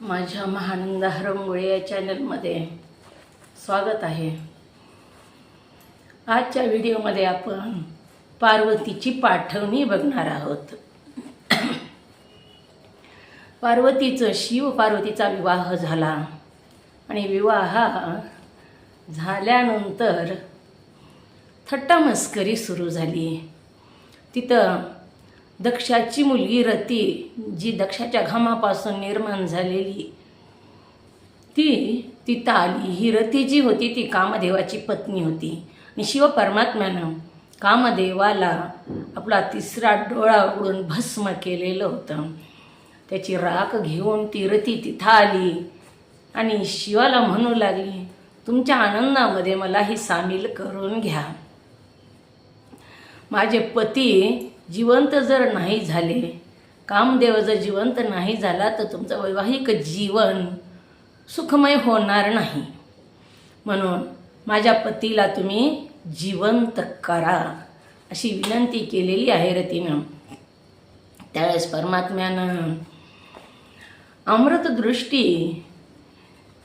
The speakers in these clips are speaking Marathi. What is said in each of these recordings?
माझ्या महानंद हरंगुळे या चॅनलमध्ये स्वागत आहे. आजच्या व्हिडिओमध्ये आपण पार्वतीची पाठवणी बघणार आहोत. पार्वतीचं शिव पार्वतीचा विवाह झाला. आणि विवाह झाल्यानंतर थट्टामस्करी सुरू झाली. तिथं दक्षाची मुलगी रती जी दक्षाच्या घामापासून निर्माण झालेली. ती तिथं आली ही रती जी होती ती कामदेवाची पत्नी होती. आणि शिव परमात्म्यानं कामदेवाला आपला तिसरा डोळा उडून भस्म केलेलं होतं. त्याची राख घेऊन ती रती तिथं आली आणि शिवाला म्हणू लागली तुमच्या आनंदामध्ये मला ही सामील करून घ्या. माझे पती जिवंत जर नाही झाले कामदेव जर जिवंत नाही झाला तर तुमचं वैवाहिक जीवन सुखमय होणार नाही. म्हणून माझ्या पतीला तुम्ही जिवंत करा अशी विनंती केलेली आहे रतीनं त्यावेळेस परमात्म्यानं अमृतदृष्टी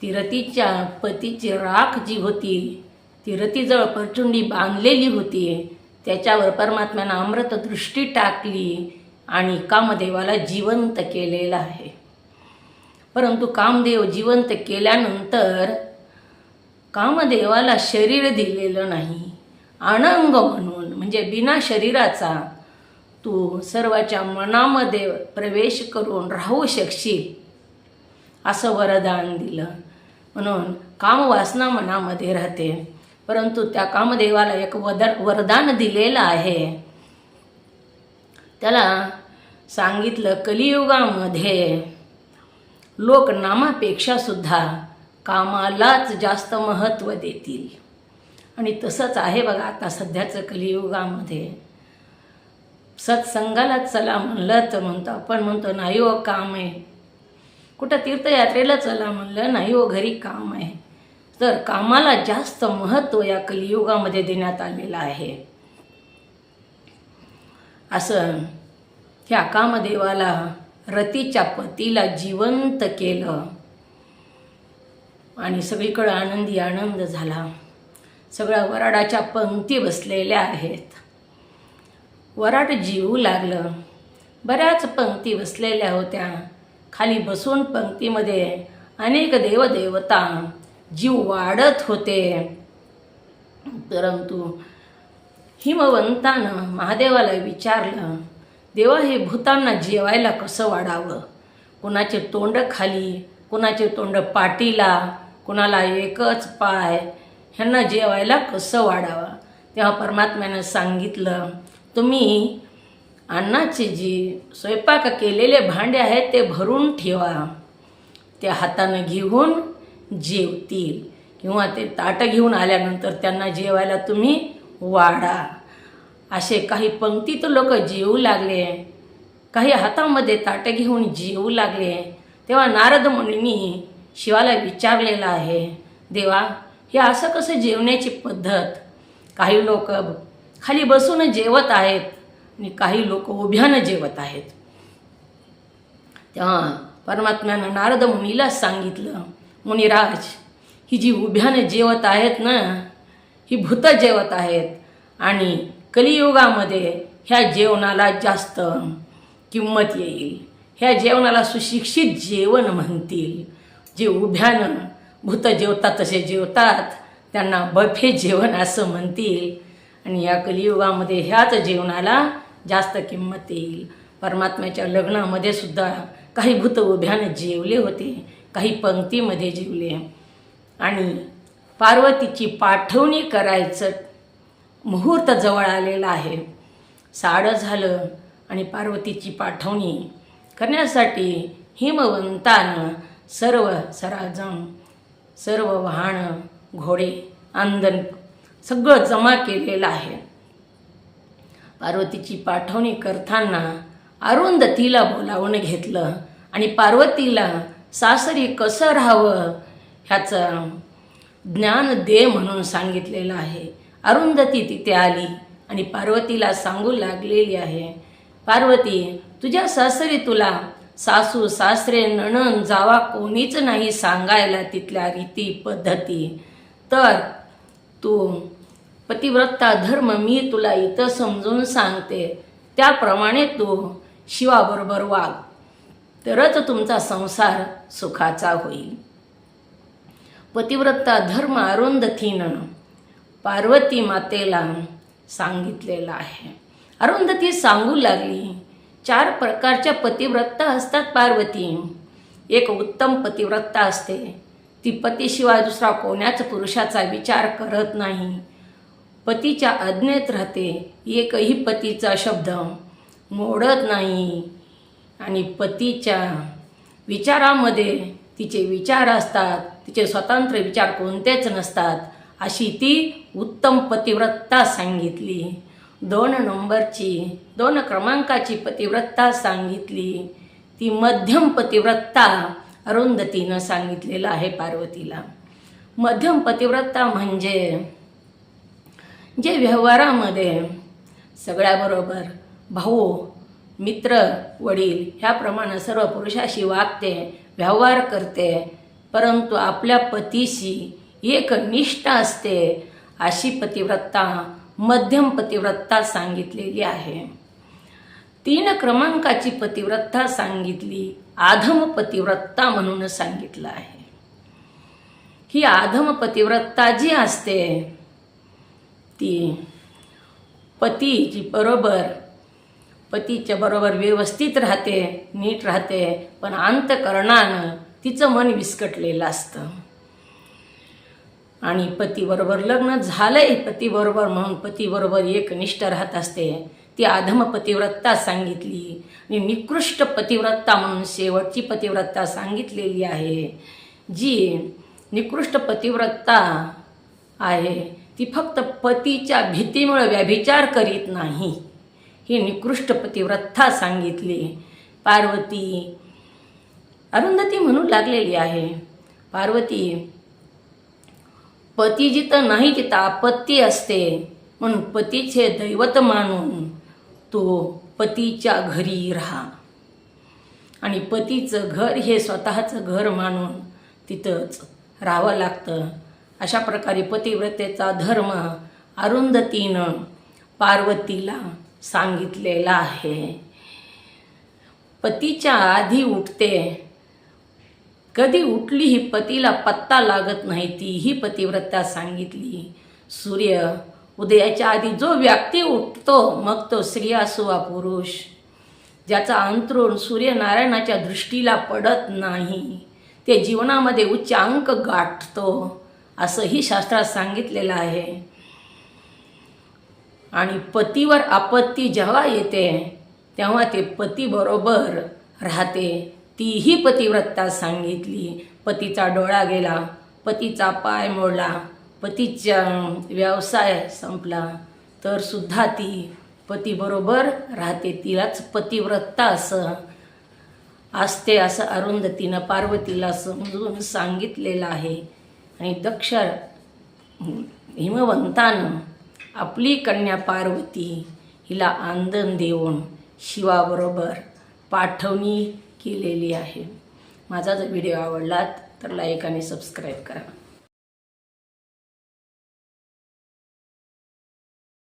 ती रतीच्या पतीची राख जी होती ती रतीजवळ परचुंडी बांधलेली होती त्याच्यावर परमात्म्यानं अमृत दृष्टी टाकली आणि कामदेवाला जिवंत केलेलं आहे. परंतु कामदेव जिवंत केल्यानंतर कामदेवाला शरीर दिलेलं नाही. अनंग म्हणून म्हणजे बिना शरीराचा तू सर्वाच्या मनामध्ये प्रवेश करून राहू शकशील असं वरदान दिलं. म्हणून कामवासना मनामध्ये राहते. परंतु त्या कामदेवाला एक वद वरदान दिलेलं आहे. त्याला सांगितलं कलियुगामध्ये लोक नामापेक्षा सुद्धा कामालाच जास्त महत्त्व देतील. आणि तसंच आहे बघा आता सध्याचं कलियुगामध्ये. सत्संगालाच चला म्हणलं तर म्हणतो आपण म्हणतो नाही हो काम आहे. कुठं तीर्थयात्रेला चला म्हणलं नाही हो घरी काम आहे. तर कामाला जास्त महत्त्व या कलियुगामध्ये देण्यात आलेलं आहे. असं ह्या कामदेवाला रतीच्या पतीला जिवंत केलं. आणि सगळीकडं आनंदी आनंद झाला. सगळ्या वराडाच्या पंक्ती बसलेल्या आहेत. वराड जीवू लागलं. बऱ्याच पंक्ती बसलेल्या होत्या. खाली बसून पंक्तीमध्ये अनेक देवदेवता जीव वाढत होते. परंतु हिमवंतानं महादेवाला विचारलं देवा हे भूतांना जेवायला कसं वाढावं? कुणाचे तोंड खाली कुणाचे तोंड पाटीला कुणाला एकच पाय ह्यांना जेवायला कसं वाढावं? तेव्हा परमात्म्यानं सांगितलं तुम्ही अन्नाचे जी स्वयंपाक केलेले भांडे आहेत ते भरून ठेवा. त्या हातानं घेऊन जेवतील किंवा ते ताटं घेऊन आल्यानंतर त्यांना जेवायला तुम्ही वाढा. असे काही पंक्तीत लोक जेवू लागले. काही हातामध्ये ताटं घेऊन जेवू लागले. तेव्हा नारद मुनींनी शिवाला विचारलेलं आहे देवा हे असं कसं जेवण्याची पद्धत? काही लोक खाली बसून जेवत आहेत आणि काही लोक उभ्यानं जेवत आहेत. तेव्हा परमात्म्यानं नारद मुनीला सांगितलं मुनिराज ही जी उभ्यानं जेवत आहेत ना ही भूत जेवत आहेत. आणि कलियुगामध्ये ह्या जेवणाला जास्त किंमत येईल. ह्या जेवणाला सुशिक्षित जेवण म्हणतील. जे उभ्यानं भूत जेवतात तसे जेवतात. त्यांना बफे जेवण असं म्हणतील. आणि या कलियुगामध्ये ह्याच जेवणाला जास्त किंमत येईल. परमात्म्याच्या लग्नामध्ये सुद्धा काही भूत उभ्यानं जेवले होते. काही पंक्तीमध्ये जिवले. आणि पार्वतीची पाठवणी करायचं मुहूर्त जवळ आलेला आहे. साडं झालं आणि पार्वतीची पाठवणी करण्यासाठी हिमवंतानं सर्व सराजम सर्व वाहनं घोडे आंदन सगळं जमा केलेलं आहे. पार्वतीची पाठवणी करताना अरुंधतीला बोलावून घेतलं आणि पार्वतीला सासरी कसं राहावं ह्याचं ज्ञान दे म्हणून सांगितलेलं आहे. अरुंधती तिथे आली आणि पार्वतीला सांगू लागलेली आहे पार्वती तुझ्या सासरी तुला सासू सासरे नणन जावा कोणीच नाही सांगायला तिथल्या रीती पद्धती. तर तू पतिव्रता धर्म मी तुला इथं समजून सांगते. त्याप्रमाणे तू शिवाबरोबर वाग. तरच तुमचा संसार सुखाचा होईल. पतिव्रता धर्म अरुंधतीनं पार्वती मातेला सांगितलेला आहे. अरुंधती सांगू लागली चार प्रकारच्या पतिव्रता असतात पार्वती. एक उत्तम पतिव्रता असते. ती पतीशिवाय दुसरा कोण्याच पुरुषाचा विचार करत नाही. पतीच्या आज्ञेत राहते एकही पतीचा शब्द मोडत नाही. आणि पतीच्या विचारामध्ये तिचे विचार असतात तिचे स्वतंत्र विचार कोणतेच नसतात अशी ती उत्तम पतिव्रत्ता सांगितली. दोन नंबरची दोन क्रमांकाची पतिव्रत्ता सांगितली. ती मध्यम पतिव्रत्ता अरुंधतीनं सांगितलेलं आहे पार्वतीला. मध्यम पतिव्रत्ता म्हणजे जे व्यवहारामध्ये सगळ्याबरोबर भाऊ मित्र वडील ह्याप्रमाणे सर्व पुरुषाशी वागते व्यवहार करते परंतु आपल्या पतीशी एक निष्ठा असते अशी पतिव्रता मध्यम पतिव्रता सांगितलेली आहे. तीन क्रमांकाची पतिव्रता सांगितली आधम पतिव्रता म्हणून सांगितलं आहे. ही आधम पतिव्रता जी असते ती पतीची बरोबर पतीच्या बरोबर व्यवस्थित राहते नीट राहते पण अंतकरणानं तिचं मन विस्कटलेलं असतं. आणि पतीबरोबर लग्न झालंय पतीबरोबर म्हणून पतीबरोबर एकनिष्ठ राहत असते. ती आधम पतिव्रता सांगितली आणि निकृष्ट पतिव्रता म्हणून शेवटची पतिव्रता सांगितलेली आहे. जी निकृष्ट पतिव्रता आहे ती फक्त पतीच्या भीतीमुळे व्यभिचार करीत नाही. ही निकृष्ट पतिव्रथा सांगितली. पार्वती अरुंधती म्हणू लागलेली आहे. पार्वती पती जिथं नाही तिथं आपत्ती असते म्हणून पतीचे दैवत मानून तो पतीच्या घरी राहा. आणि पतीचं घर हे स्वतःचं घर मानून तिथंच राहावं लागतं. अशा प्रकारे पतिव्रतेचा धर्म अरुंधतीनं पार्वतीला सांगितलेलं आहे. पतीच्या आधी उठते. कधी उठली ही पतीला पत्ता लागत नाही ती ही पतिव्रता सांगितली. सूर्य उदयाच्या आधी जो व्यक्ती उठतो मग तो स्त्री असो वा पुरुष ज्याचा अंतरुण सूर्यनारायणाच्या दृष्टीला पडत नाही ते जीवनामध्ये उच्चांक गाठतो असंही शास्त्रात सांगितलेलं आहे. आणि पतीवर आपत्ती जेव्हा येते तेव्हा ते पतीबरोबर राहते. तीही पतिव्रता सांगितली. पतीचा डोळा गेला पतीचा पाय मोडला पतीचा व्यवसाय संपला. तर सुद्धा ती पतीबरोबर राहते. तिलाच पतिव्रता असं असते असं अरुंधतीनं पार्वतीला समजून सांगितलेलं आहे. आणि दक्ष हिमवंतानं आपली कन्या पार्वती हिला आंदन देऊन शिवाबरोबर पाठवणी केलेली आहे. माझा जर व्हिडिओ आवडला तर लाईक आणि सबस्क्राईब करा.